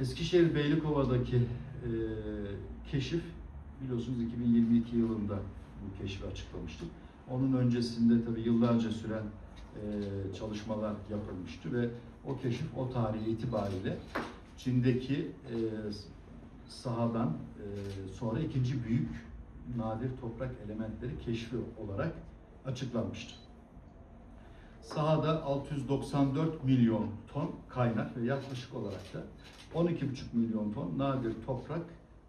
Eskişehir Beylikova'daki e, keşif biliyorsunuz 2022 yılında bu keşfi açıklamıştık. Onun öncesinde tabii yıllarca süren e, çalışmalar yapılmıştı ve o keşif o tarihi itibariyle Çin'deki e, sahadan e, sonra ikinci büyük nadir toprak elementleri keşfi olarak açıklanmıştı. Sahada 694 milyon ton kaynak ve yaklaşık olarak da 12,5 milyon ton nadir toprak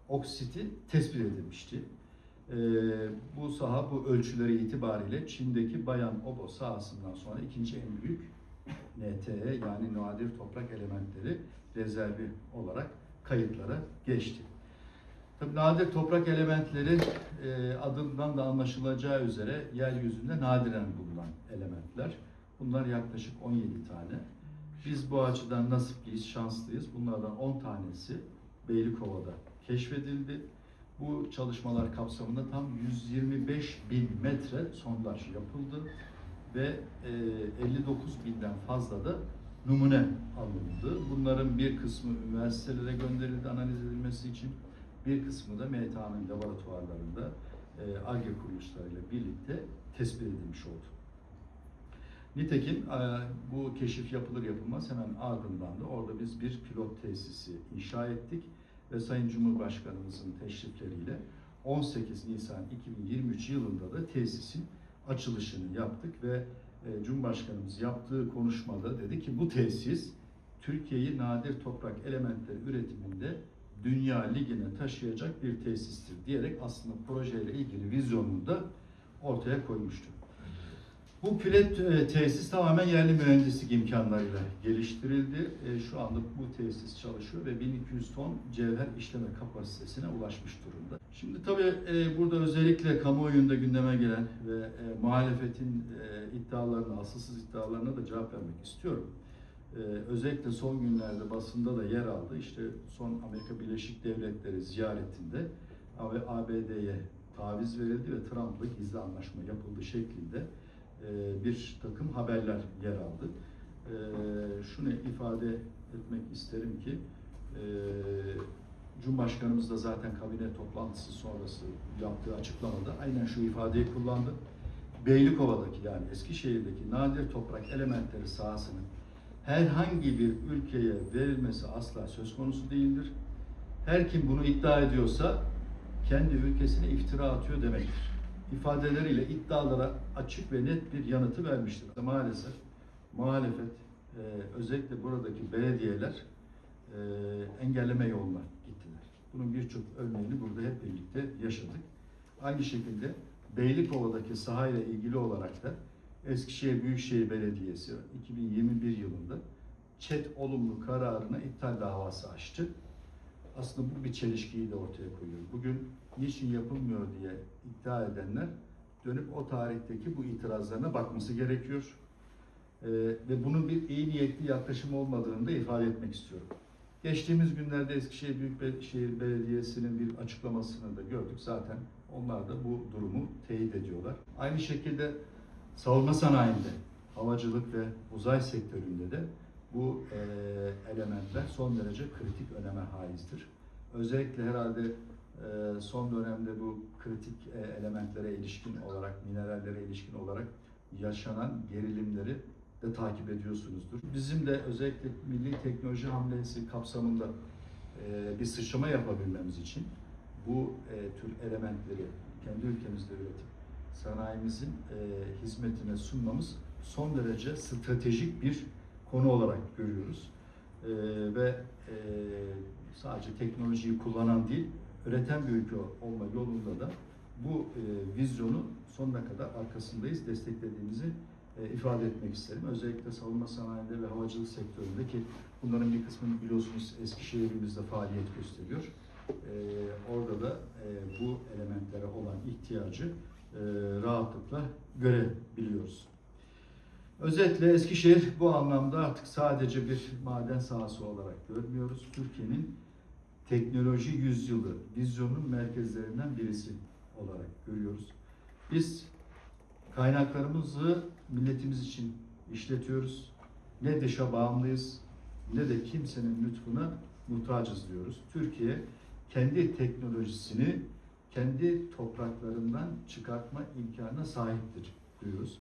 oksiti tespit edilmişti. Ee, bu saha bu ölçüleri itibariyle Çin'deki Bayan Obo sahasından sonra ikinci en büyük NTE yani nadir toprak elementleri rezervi olarak kayıtlara geçti. Tabii nadir toprak elementleri e, adından da anlaşılacağı üzere yeryüzünde nadiren bulunan elementler. Bunlar yaklaşık 17 tane. Biz bu açıdan nasipliyiz, şanslıyız. Bunlardan 10 tanesi Beylikova'da keşfedildi. Bu çalışmalar kapsamında tam 125 bin metre sondaj yapıldı ve e, 59 binden fazla da numune alındı. Bunların bir kısmı üniversitelere gönderildi analiz edilmesi için. Bir kısmı da MTA'nın laboratuvarlarında e, ARGE kuruluşlarıyla birlikte tespit edilmiş oldu. Nitekim e, bu keşif yapılır yapılmaz hemen ardından da orada biz bir pilot tesisi inşa ettik ve Sayın Cumhurbaşkanımızın teşrifleriyle 18 Nisan 2023 yılında da tesisin açılışını yaptık ve e, Cumhurbaşkanımız yaptığı konuşmada dedi ki bu tesis Türkiye'yi nadir toprak elementleri üretiminde Dünya Ligi'ne taşıyacak bir tesistir diyerek aslında projeyle ilgili vizyonunu da ortaya koymuştu. Bu pilet e, tesis tamamen yerli mühendislik imkanlarıyla geliştirildi. E, Şu anda bu tesis çalışıyor ve 1200 ton cevher işleme kapasitesine ulaşmış durumda. Şimdi tabii e, burada özellikle kamuoyunda gündeme gelen ve muhalefetin iddialarına, asılsız iddialarına da cevap vermek istiyorum. Özellikle son günlerde basında da yer aldı. İşte son Amerika Birleşik Devletleri ziyaretinde ABD'ye taviz verildi ve Trump'la gizli anlaşma yapıldı şeklinde e, bir takım haberler yer aldı. E, Şunu ifade etmek isterim ki e, Cumhurbaşkanımız da zaten kabine toplantısı sonrası yaptığı açıklamada aynen şu ifadeyi kullandı. Beylikova'daki yani Eskişehir'deki nadir toprak elementleri sahasının herhangi bir ülkeye verilmesi asla söz konusu değildir. Her kim bunu iddia ediyorsa kendi ülkesine iftira atıyor demektir. İfadeleriyle iddialara açık ve net bir yanıtı vermiştir. Maalesef muhalefet e, özellikle buradaki belediyeler e, engelleme yoluna gittiler. Bunun birçok örneğini burada hep birlikte yaşadık. Aynı şekilde Beylikova'daki sahayla ilgili olarak da Eskişehir Büyükşehir Belediyesi 2021 yılında ÇED olumlu kararına iptal davası açtı. Aslında bu bir çelişkiyi de ortaya koyuyor. Bugün niçin yapılmıyor diye iddia edenler dönüp o tarihteki bu itirazlarına bakması gerekiyor. Ee, ve bunun bir iyi niyetli yaklaşım olmadığını da ifade etmek istiyorum. Geçtiğimiz günlerde Eskişehir Büyükşehir Belediyesi'nin bir açıklamasını da gördük. Zaten onlar da bu durumu teyit ediyorlar. Aynı şekilde savunma sanayinde, havacılık ve uzay sektöründe de bu e, elementler son derece kritik öneme haizdir. Özellikle herhalde e, son dönemde bu kritik e, elementlere ilişkin olarak, minerallere ilişkin olarak yaşanan gerilimleri de takip ediyorsunuzdur. Bizim de özellikle milli teknoloji hamlesi kapsamında e, bir sıçrama yapabilmemiz için bu e, tür elementleri kendi ülkemizde üretip sanayimizin e, hizmetine sunmamız son derece stratejik bir konu olarak görüyoruz. E, ve e, sadece teknolojiyi kullanan değil, üreten bir ülke olma yolunda da bu e, vizyonu sonuna kadar arkasındayız, desteklediğimizi e, ifade etmek isterim. Özellikle savunma sanayinde ve havacılık sektöründe ki bunların bir kısmını biliyorsunuz Eskişehir'imizde faaliyet gösteriyor. E, orada da e, bu elementlere olan ihtiyacı e, rahatlıkla görebiliyoruz. Özetle Eskişehir bu anlamda artık sadece bir maden sahası olarak görmüyoruz. Türkiye'nin teknoloji yüzyılı vizyonun merkezlerinden birisi olarak görüyoruz. Biz kaynaklarımızı milletimiz için işletiyoruz. Ne dışa bağımlıyız ne de kimsenin lütfuna muhtacız diyoruz. Türkiye kendi teknolojisini kendi topraklarından çıkartma imkanına sahiptir diyoruz.